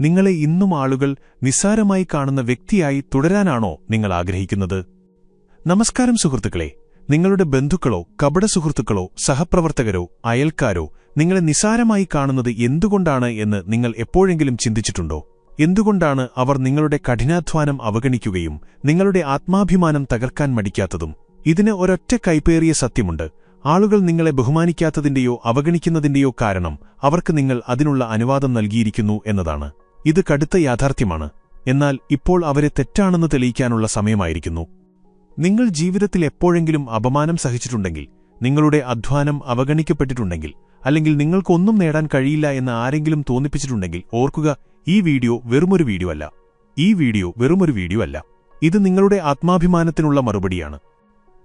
നിങ്ങളെ ഇന്നും ആളുകൾ നിസ്സാരമായി കാണുന്ന വ്യക്തിയായി തുടരാനാണോ നിങ്ങൾ ആഗ്രഹിക്കുന്നത്? നമസ്കാരം സുഹൃത്തുക്കളെ. നിങ്ങളുടെ ബന്ധുക്കളോ കപട സുഹൃത്തുക്കളോ സഹപ്രവർത്തകരോ അയൽക്കാരോ നിങ്ങളെ നിസാരമായി കാണുന്നത് എന്തുകൊണ്ടാണ് എന്ന് നിങ്ങൾ എപ്പോഴെങ്കിലും ചിന്തിച്ചിട്ടുണ്ടോ? എന്തുകൊണ്ടാണ് അവർ നിങ്ങളുടെ കഠിനാധ്വാനം അവഗണിക്കുകയും നിങ്ങളുടെ ആത്മാഭിമാനം തകർക്കാൻ മടിക്കാത്തതും? ഇതിന് ഒരൊറ്റ കൈപ്പേറിയ സത്യമുണ്ട്. ആളുകൾ നിങ്ങളെ ബഹുമാനിക്കാത്തതിന്റെയോ അവഗണിക്കുന്നതിന്റെയോ കാരണം അവർക്ക് നിങ്ങൾ അതിനുള്ള അനുവാദം നൽകിയിരിക്കുന്നു എന്നതാണ്. ഇത് കടുത്ത യാഥാർത്ഥ്യമാണ്. എന്നാൽ ഇപ്പോൾ അവരെ തെറ്റാണെന്ന് തെളിയിക്കാനുള്ള സമയമായിരിക്കുന്നു. നിങ്ങൾ ജീവിതത്തിൽ എപ്പോഴെങ്കിലും അപമാനം സഹിച്ചിട്ടുണ്ടെങ്കിൽ നിങ്ങളുടെ അധ്വാനം അവഗണിക്കപ്പെട്ടിട്ടുണ്ടെങ്കിൽ അല്ലെങ്കിൽ നിങ്ങൾക്കൊന്നും നേടാൻ കഴിയില്ല എന്ന് ആരെങ്കിലും തോന്നിപ്പിച്ചിട്ടുണ്ടെങ്കിൽ ഓർക്കുക ഈ വീഡിയോ വെറുമൊരു വീഡിയോ അല്ല. ഈ വീഡിയോ വെറുമൊരു വീഡിയോ അല്ല. ഇത് നിങ്ങളുടെ ആത്മാഭിമാനത്തിനുള്ള മറുപടിയാണ്.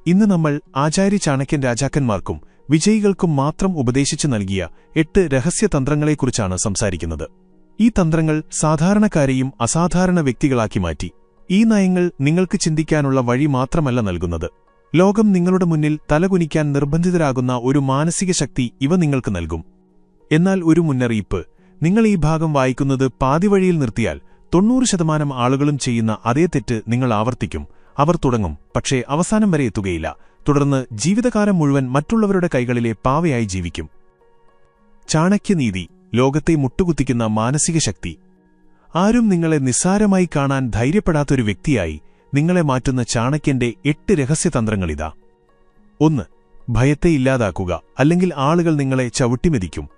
ഇന്ന് നമ്മൾ ആചാര്യ ചാണക്യൻ രാജാക്കന്മാർക്കും വിജയികൾക്കും മാത്രം ഉപദേശിച്ചു നൽകിയ എട്ട് രഹസ്യതന്ത്രങ്ങളെക്കുറിച്ചാണ് സംസാരിക്കുന്നത്. ഈ തന്ത്രങ്ങൾ സാധാരണക്കാരെയും അസാധാരണ വ്യക്തികളാക്കി മാറ്റി. ഈ നയങ്ങൾ നിങ്ങൾക്ക് ചിന്തിക്കാനുള്ള വഴി മാത്രമല്ല നൽകുന്നത്. ലോകം നിങ്ങളുടെ മുന്നിൽ തലകുനിക്കാൻ നിർബന്ധിതരാകുന്ന ഒരു മാനസിക ശക്തി ഇവ നിങ്ങൾക്ക് നൽകും. എന്നാൽ ഒരു മുന്നറിയിപ്പ്. നിങ്ങൾ ഈ ഭാഗം വായിക്കുന്നത് പാതിവഴിയിൽ നിർത്തിയാൽ തൊണ്ണൂറ് ശതമാനം ആളുകളും ചെയ്യുന്ന അതേ തെറ്റ് നിങ്ങൾ ആവർത്തിക്കും. അവർ തുടങ്ങും. പക്ഷേ അവസാനം വരെ എത്തുകയില്ല. തുടർന്ന് ജീവിതകാലം മുഴുവൻ മറ്റുള്ളവരുടെ കൈകളിലെ പാവയായി ജീവിക്കും. ചാണക്യനീതി. ലോകത്തെ മുട്ടുകുത്തിക്കുന്ന മാനസിക ശക്തി. ആരും നിങ്ങളെ നിസ്സാരമായി കാണാൻ ധൈര്യപ്പെടാത്തൊരു വ്യക്തിയായി നിങ്ങളെ മാറ്റുന്ന ചാണക്യന്റെ എട്ട് രഹസ്യതന്ത്രങ്ങളിതാ. ഒന്ന് ഭയത്തെ ഇല്ലാതാക്കുക അല്ലെങ്കിൽ ആളുകൾ നിങ്ങളെ ചവിട്ടിമെതിക്കും.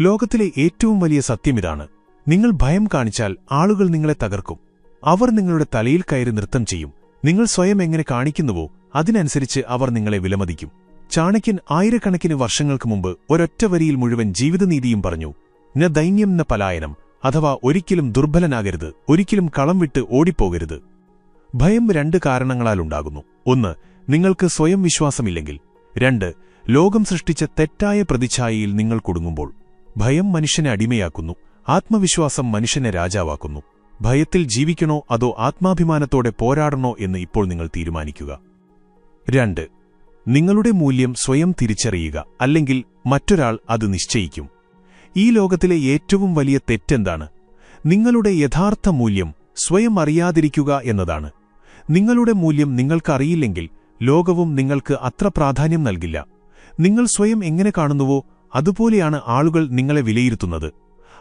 ലോകത്തിലെ ഏറ്റവും വലിയ സത്യമിതാണ് നിങ്ങൾ ഭയം കാണിച്ചാൽ ആളുകൾ നിങ്ങളെ തകർക്കും. അവർ നിങ്ങളുടെ തലയിൽ കയറി നൃത്തം ചെയ്യും നിങ്ങൾ സ്വയം എങ്ങനെ കാണിക്കുന്നുവോ അതിനനുസരിച്ച് അവർ നിങ്ങളെ വിലമതിക്കും. ചാണക്യൻ ആയിരക്കണക്കിന് വർഷങ്ങൾക്ക് മുമ്പ് ഒരൊറ്റ വരിയിൽ മുഴുവൻ ജീവിതനീതിയും പറഞ്ഞു. ന ദൈന്യം ന പലായനം അഥവാ ഒരിക്കലും ദുർബലനാകരുത് ഒരിക്കലും കളം വിട്ട് ഓടിപ്പോകരുത്. ഭയം രണ്ട് കാരണങ്ങളാലുണ്ടാകുന്നു ഒന്ന് നിങ്ങൾക്ക് സ്വയം വിശ്വാസമില്ലെങ്കിൽ. രണ്ട് ലോകം സൃഷ്ടിച്ച തെറ്റായ പ്രതിച്ഛായയിൽ നിങ്ങൾ കുടുങ്ങുമ്പോൾ. ഭയം മനുഷ്യനെ അടിമയാക്കുന്നു ആത്മവിശ്വാസം മനുഷ്യനെ രാജാവാക്കുന്നു. ഭയത്തിൽ ജീവിക്കണോ അതോ ആത്മാഭിമാനത്തോടെ പോരാടണോ എന്ന് ഇപ്പോൾ നിങ്ങൾ തീരുമാനിക്കുക. രണ്ട് നിങ്ങളുടെ മൂല്യം സ്വയം തിരിച്ചറിയുക അല്ലെങ്കിൽ മറ്റൊരാൾ അത് നിശ്ചയിക്കും. ഈ ലോകത്തിലെ ഏറ്റവും വലിയ തെറ്റെന്താണ്? നിങ്ങളുടെ യഥാർത്ഥ മൂല്യം സ്വയം അറിയാതിരിക്കുക എന്നതാണ്. നിങ്ങളുടെ മൂല്യം നിങ്ങൾക്കറിയില്ലെങ്കിൽ ലോകവും നിങ്ങൾക്ക് അത്ര പ്രാധാന്യം നൽകില്ല. നിങ്ങൾ സ്വയം എങ്ങനെ കാണുന്നുവോ അതുപോലെയാണ് ആളുകൾ നിങ്ങളെ വിലയിരുത്തുന്നത്.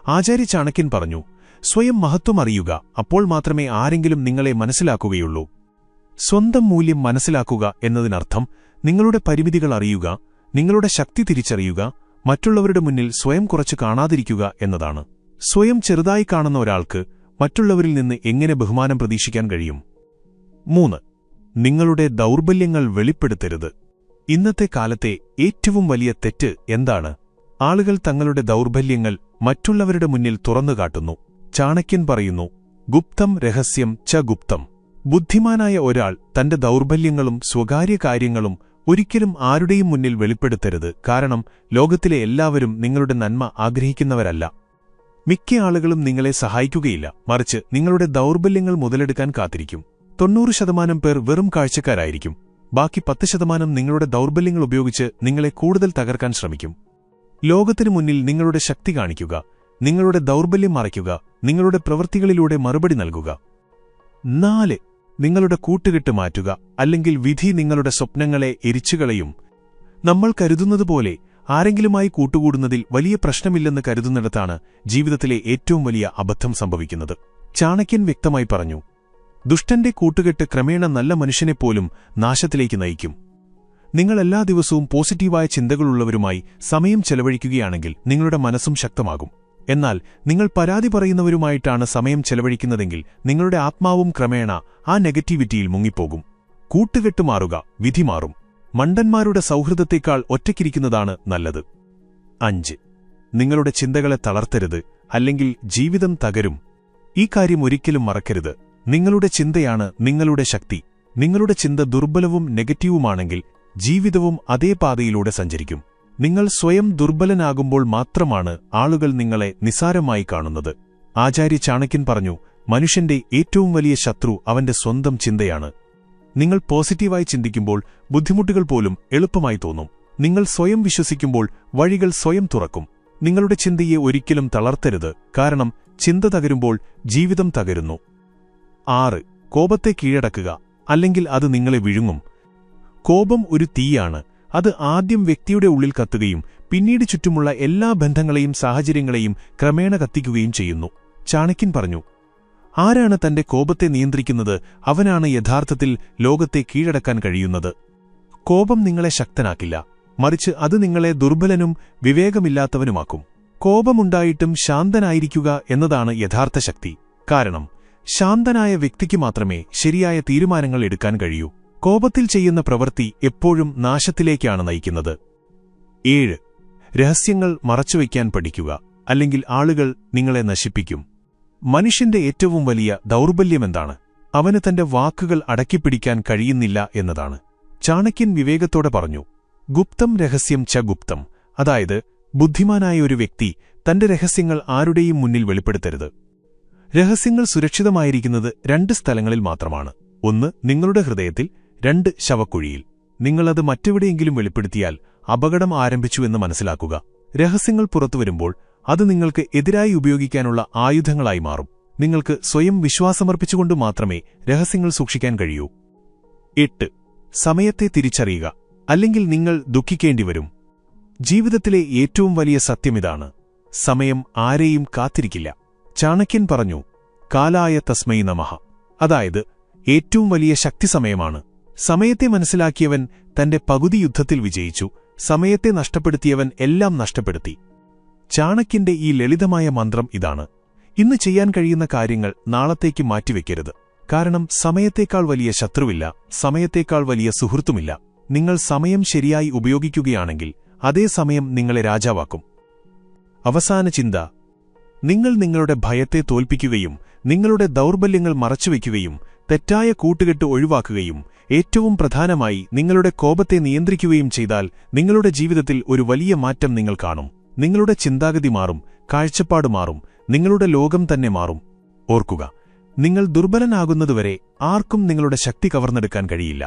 ആചാര്യ ചാണക്യൻ പറഞ്ഞു സ്വയം മഹത്വം അറിയുക അപ്പോൾ മാത്രമേ ആരെങ്കിലും നിങ്ങളെ മനസ്സിലാക്കുകയുള്ളൂ. സ്വന്തം മൂല്യം മനസ്സിലാക്കുക എന്നതിനർത്ഥം നിങ്ങളുടെ പരിമിതികൾ അറിയുക നിങ്ങളുടെ ശക്തി തിരിച്ചറിയുക മറ്റുള്ളവരുടെ മുന്നിൽ സ്വയം കുറച്ച് കാണാതിരിക്കുക എന്നതാണ്. സ്വയം ചെറുതായി കാണുന്ന ഒരാൾക്ക് മറ്റുള്ളവരിൽ നിന്ന് എങ്ങനെ ബഹുമാനം പ്രതീക്ഷിക്കാൻ കഴിയും? മൂന്ന് നിങ്ങളുടെ ദൗർബല്യങ്ങൾ വെളിപ്പെടുത്തരുത്. ഇന്നത്തെ കാലത്തെ ഏറ്റവും വലിയ തെറ്റ് എന്താണ്? ആളുകൾ തങ്ങളുടെ ദൗർബല്യങ്ങൾ മറ്റുള്ളവരുടെ മുന്നിൽ തുറന്നുകാട്ടുന്നു ചാണക്യൻ പറയുന്നു ഗുപ്തം രഹസ്യം ച ഗുപ്തം. ബുദ്ധിമാനായ ഒരാൾ തന്റെ ദൗർബല്യങ്ങളും സ്വകാര്യ കാര്യങ്ങളും ഒരിക്കലും ആരുടെയും മുന്നിൽ വെളിപ്പെടുത്തരുത്. കാരണം ലോകത്തിലെ എല്ലാവരും നിങ്ങളുടെ നന്മ ആഗ്രഹിക്കുന്നവരല്ല. മിക്ക ആളുകളും നിങ്ങളെ സഹായിക്കുകയില്ല. മറിച്ച് നിങ്ങളുടെ ദൗർബല്യങ്ങൾ മുതലെടുക്കാൻ കാത്തിരിക്കും. തൊണ്ണൂറ് ശതമാനം പേർ വെറും കാഴ്ചക്കാരായിരിക്കും. ബാക്കി പത്ത് ശതമാനം നിങ്ങളുടെ ദൗർബല്യങ്ങൾ ഉപയോഗിച്ച് നിങ്ങളെ കൂടുതൽ തകർക്കാൻ ശ്രമിക്കും. ലോകത്തിനു മുന്നിൽ നിങ്ങളുടെ ശക്തി കാണിക്കുക. നിങ്ങളുടെ ദൗർബല്യം മറയ്ക്കുക. നിങ്ങളുടെ പ്രവൃത്തികളിലൂടെ മറുപടി നൽകുക. നാല് നിങ്ങളുടെ കൂട്ടുകെട്ട് മാറ്റുക അല്ലെങ്കിൽ വിധി നിങ്ങളുടെ സ്വപ്നങ്ങളെ എരിച്ചുകളയും. നമ്മൾ കരുതുന്നതുപോലെ ആരെങ്കിലുമായി കൂട്ടുകൂടുന്നതിൽ വലിയ പ്രശ്നമില്ലെന്ന് കരുതുന്നിടത്താണ് ജീവിതത്തിലെ ഏറ്റവും വലിയ അബദ്ധം സംഭവിക്കുന്നത്. ചാണക്യൻ വ്യക്തമായി പറഞ്ഞു ദുഷ്ടന്റെ കൂട്ടുകെട്ട് ക്രമേണ നല്ല മനുഷ്യനെപ്പോലും നാശത്തിലേക്ക് നയിക്കും. നിങ്ങൾ എല്ലാ ദിവസവും പോസിറ്റീവായ ചിന്തകളുള്ളവരുമായി സമയം ചെലവഴിക്കുകയാണെങ്കിൽ നിങ്ങളുടെ മനസ്സും ശക്തമാകും. എന്നാൽ നിങ്ങൾ പരാതി പറയുന്നവരുമായിട്ടാണ് സമയം ചെലവഴിക്കുന്നതെങ്കിൽ നിങ്ങളുടെ ആത്മാവും ക്രമേണ ആ നെഗറ്റിവിറ്റിയിൽ മുങ്ങിപ്പോകും. കൂട്ടുകെട്ട് മാറുക വിധി മാറും. മണ്ടന്മാരുടെ സൗഹൃദത്തേക്കാൾ ഒറ്റയ്ക്കിരിക്കുന്നതാണ് നല്ലത്. അഞ്ച്. നിങ്ങളുടെ ചിന്തകളെ തളർത്തരുത് അല്ലെങ്കിൽ ജീവിതം തകരും. ഈ കാര്യം ഒരിക്കലും മറക്കരുത്. നിങ്ങളുടെ ചിന്തയാണ് നിങ്ങളുടെ ശക്തി. നിങ്ങളുടെ ചിന്ത ദുർബലവും നെഗറ്റീവുമാണെങ്കിൽ ജീവിതവും അതേ പാതയിലൂടെ സഞ്ചരിക്കും. നിങ്ങൾ സ്വയം ദുർബലനാകുമ്പോൾ മാത്രമാണ് ആളുകൾ നിങ്ങളെ നിസാരമായി കാണുന്നത്. ആചാര്യ ചാണക്യൻ പറഞ്ഞു മനുഷ്യന്റെ ഏറ്റവും വലിയ ശത്രു അവന്റെ സ്വന്തം ചിന്തയാണ്. നിങ്ങൾ പോസിറ്റീവായി ചിന്തിക്കുമ്പോൾ ബുദ്ധിമുട്ടുകൾ പോലും എളുപ്പമായി തോന്നും. നിങ്ങൾ സ്വയം വിശ്വസിക്കുമ്പോൾ വഴികൾ സ്വയം തുറക്കും. നിങ്ങളുടെ ചിന്തയെ ഒരിക്കലും തളർത്തരുത് കാരണം ചിന്ത തകരുമ്പോൾ ജീവിതം തകരുന്നു. ആറ് കോപത്തെ കീഴടക്കുക അല്ലെങ്കിൽ അത് നിങ്ങളെ വിഴുങ്ങും. കോപം ഒരു തീയാണ് അത് ആദ്യം വ്യക്തിയുടെ ഉള്ളിൽ കത്തുകയും പിന്നീട് ചുറ്റുമുള്ള എല്ലാ ബന്ധങ്ങളെയും സാഹചര്യങ്ങളെയും ക്രമേണ കത്തിക്കുകയും ചെയ്യുന്നു. ചാണക്യൻ പറഞ്ഞു ആരാണ് തന്റെ കോപത്തെ നിയന്ത്രിക്കുന്നത്? അവനാണ് യഥാർത്ഥത്തിൽ ലോകത്തെ കീഴടക്കാൻ കഴിയുന്നത്. കോപം നിങ്ങളെ ശക്തനാക്കില്ല. മറിച്ച് അത് നിങ്ങളെ ദുർബലനും വിവേകമില്ലാത്തവനുമാക്കും. കോപമുണ്ടായിട്ടും ശാന്തനായിരിക്കുക എന്നതാണ് യഥാർത്ഥ ശക്തി. കാരണം ശാന്തനായ വ്യക്തിക്ക് മാത്രമേ ശരിയായ തീരുമാനങ്ങൾ എടുക്കാൻ കഴിയൂ. കോപത്തിൽ ചെയ്യുന്ന പ്രവൃത്തി എപ്പോഴും നാശത്തിലേക്കാണ് നയിക്കുന്നത്. ഏഴ്. രഹസ്യങ്ങൾ മറച്ചുവെക്കാൻ പഠിക്കുക അല്ലെങ്കിൽ ആളുകൾ നിങ്ങളെ നശിപ്പിക്കും. മനുഷ്യന്റെ ഏറ്റവും വലിയ ദൗർബല്യമെന്താണ് അവന് തന്റെ വാക്കുകൾ അടക്കിപ്പിടിക്കാൻ കഴിയുന്നില്ല എന്നതാണ്. ചാണക്യൻ വിവേകത്തോടെ പറഞ്ഞു ഗുപ്തം രഹസ്യം ച ഗുപ്തം. അതായത് ബുദ്ധിമാനായ ഒരു വ്യക്തി തന്റെ രഹസ്യങ്ങൾ ആരുടെയും മുന്നിൽ വെളിപ്പെടുത്തരുത്. രഹസ്യങ്ങൾ സുരക്ഷിതമായിരിക്കുന്നത് രണ്ട് സ്ഥലങ്ങളിൽ മാത്രമാണ്. ഒന്ന് നിങ്ങളുടെ ഹൃദയത്തിൽ രണ്ട് ശവക്കുഴിയിൽ. നിങ്ങളത് മറ്റെവിടെയെങ്കിലും വെളിപ്പെടുത്തിയാൽ അപകടം ആരംഭിച്ചുവെന്ന് മനസ്സിലാക്കുക. രഹസ്യങ്ങൾ പുറത്തുവരുമ്പോൾ അത് നിങ്ങൾക്ക് എതിരായി ഉപയോഗിക്കാനുള്ള ആയുധങ്ങളായി മാറും. നിങ്ങൾക്ക് സ്വയം വിശ്വാസമർപ്പിച്ചുകൊണ്ട് മാത്രമേ രഹസ്യങ്ങൾ സൂക്ഷിക്കാൻ കഴിയൂ. എട്ട്. സമയത്തെ തിരിച്ചറിയുക. അല്ലെങ്കിൽ നിങ്ങൾ ദുഃഖിക്കേണ്ടി വരും. ജീവിതത്തിലെ ഏറ്റവും വലിയ സത്യമിതാണ് സമയം ആരെയും കാത്തിരിക്കില്ല. ചാണക്യൻ പറഞ്ഞു കാലായ തസ്മൈ നമഹ അതായത് ഏറ്റവും വലിയ ശക്തി സമയമാണ്. സമയത്തെ മനസ്സിലാക്കിയവൻ തന്റെ പകുതി യുദ്ധത്തിൽ വിജയിച്ചു. സമയത്തെ നഷ്ടപ്പെടുത്തിയവൻ എല്ലാം നഷ്ടപ്പെടുത്തി. ചാണക്യന്റെ ഈ ലളിതമായ മന്ത്രം ഇതാണ്. ഇന്ന് ചെയ്യാൻ കഴിയുന്ന കാര്യങ്ങൾ നാളത്തേക്ക് മാറ്റിവെക്കരുത്. കാരണം സമയത്തേക്കാൾ വലിയ ശത്രുവില്ല സമയത്തേക്കാൾ വലിയ സുഹൃത്തുമില്ല. നിങ്ങൾ സമയം ശരിയായി ഉപയോഗിക്കുകയാണെങ്കിൽ അതേ സമയം നിങ്ങളെ രാജാവാക്കും. അവസാന ചിന്ത. നിങ്ങൾ നിങ്ങളുടെ ഭയത്തെ തോൽപ്പിക്കുകയും നിങ്ങളുടെ ദൗർബല്യങ്ങൾ മറച്ചുവെക്കുകയും തെറ്റായ കൂട്ടുകെട്ട് ഒഴിവാക്കുകയും ഏറ്റവും പ്രധാനമായി നിങ്ങളുടെ കോപത്തെ നിയന്ത്രിക്കുകയും ചെയ്താൽ നിങ്ങളുടെ ജീവിതത്തിൽ ഒരു വലിയ മാറ്റം നിങ്ങൾ കാണും. നിങ്ങളുടെ ചിന്താഗതി മാറും കാഴ്ചപ്പാട് മാറും നിങ്ങളുടെ ലോകം തന്നെ മാറും. ഓർക്കുക നിങ്ങൾ ദുർബലനാകുന്നതുവരെ ആർക്കും നിങ്ങളുടെ ശക്തി കവർന്നെടുക്കാൻ കഴിയില്ല.